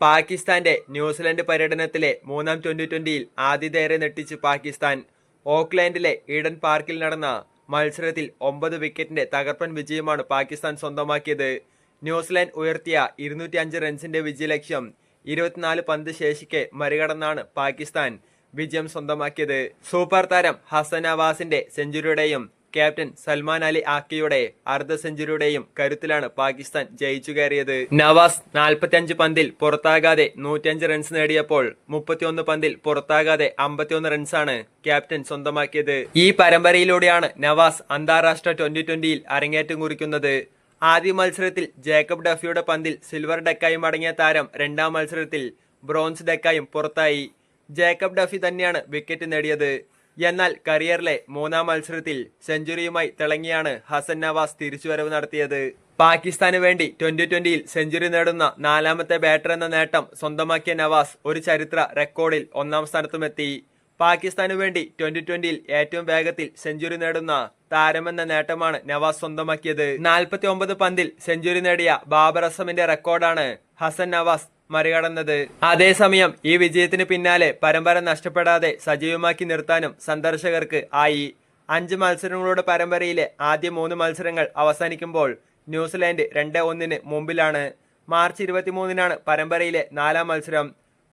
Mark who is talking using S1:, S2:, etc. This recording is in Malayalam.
S1: പാകിസ്ഥാന്റെ ന്യൂസിലൻഡ് പര്യടനത്തിലെ മൂന്നാം ട്വന്റി ട്വന്റിയിൽ ആതിഥേയരെ നെട്ടിച്ച് പാകിസ്ഥാൻ ഓക്ലാൻഡിലെ ഈഡൻ പാർക്കിൽ നടന്ന മത്സരത്തിൽ ഒമ്പത് വിക്കറ്റിന്റെ തകർപ്പൻ വിജയമാണ് പാകിസ്ഥാൻ സ്വന്തമാക്കിയത്. ന്യൂസിലാൻഡ് ഉയർത്തിയ ഇരുന്നൂറ്റി അഞ്ച് റൺസിന്റെ വിജയലക്ഷ്യം ഇരുപത്തിനാല് പന്ത് ശേഷിക്കെ മറികടന്നാണ് പാകിസ്ഥാൻ വിജയം സ്വന്തമാക്കിയത്. സൂപ്പർ താരം ഹസൻ നവാസിന്റെ സെഞ്ചുറിയുടെയും ക്യാപ്റ്റൻ സൽമാൻ അലി ആക്കിയുടെ അർദ്ധ സെഞ്ചുറിയുടെയും കരുത്തിലാണ് പാകിസ്ഥാൻ ജയിച്ചു കയറിയത്. നവാസ് നാൽപ്പത്തിയഞ്ച് പന്തിൽ പുറത്താകാതെ നൂറ്റിയഞ്ച് റൺസ് നേടിയപ്പോൾ മുപ്പത്തിയൊന്ന് പന്തിൽ പുറത്താകാതെ അമ്പത്തിയൊന്ന് റൺസാണ് ക്യാപ്റ്റൻ സ്വന്തമാക്കിയത്. ഈ പരമ്പരയിലൂടെയാണ് നവാസ് അന്താരാഷ്ട്ര ട്വന്റി ട്വന്റിയിൽ അരങ്ങേറ്റം കുറിക്കുന്നത്. ആദ്യ മത്സരത്തിൽ ജേക്കബ് ഡഫിയുടെ പന്തിൽ സിൽവർ ഡെക്കായും മടങ്ങിയ താരം രണ്ടാം മത്സരത്തിൽ ബ്രോൺസ് ഡെക്കായും പുറത്തായി. ജേക്കബ് ഡഫി തന്നെയാണ് വിക്കറ്റ് നേടിയത്. എന്നാൽ കരിയറിലെ മൂന്നാം മത്സരത്തിൽ സെഞ്ചുറിയുമായി തിളങ്ങിയാണ് ഹസൻ നവാസ് തിരിച്ചുവരവ് നടത്തിയത്. പാകിസ്ഥാന് വേണ്ടി ട്വന്റി ട്വന്റിയിൽ സെഞ്ചുറി നേടുന്ന നാലാമത്തെ ബാറ്റർ എന്ന നേട്ടം സ്വന്തമാക്കിയ നവാസ് ഒരു ചരിത്ര റെക്കോർഡിൽ ഒന്നാം സ്ഥാനത്തുമെത്തി. പാകിസ്ഥാനു വേണ്ടി ട്വന്റി ട്വന്റിയിൽ ഏറ്റവും വേഗത്തിൽ സെഞ്ചുറി നേടുന്ന താരമെന്ന നേട്ടമാണ് നവാസ് സ്വന്തമാക്കിയത്. നാൽപ്പത്തി ഒമ്പത് പന്തിൽ സെഞ്ചുറി നേടിയ ബാബർ അസമിന്റെ റെക്കോർഡാണ് ഹസൻ നവാസ് മറികടന്നത്. അതേസമയം ഈ വിജയത്തിന് പിന്നാലെ പരമ്പര നഷ്ടപ്പെടാതെ സജീവമാക്കി നിർത്താനും സന്ദർശകർക്ക് ആയി. അഞ്ച് മത്സരങ്ങളുടെ പരമ്പരയിലെ ആദ്യ മൂന്ന് മത്സരങ്ങൾ അവസാനിക്കുമ്പോൾ ന്യൂസിലാൻഡ് രണ്ട് ഒന്നിന് മുമ്പിലാണ്. മാർച്ച് ഇരുപത്തിമൂന്നിനാണ് പരമ്പരയിലെ നാലാം മത്സരം.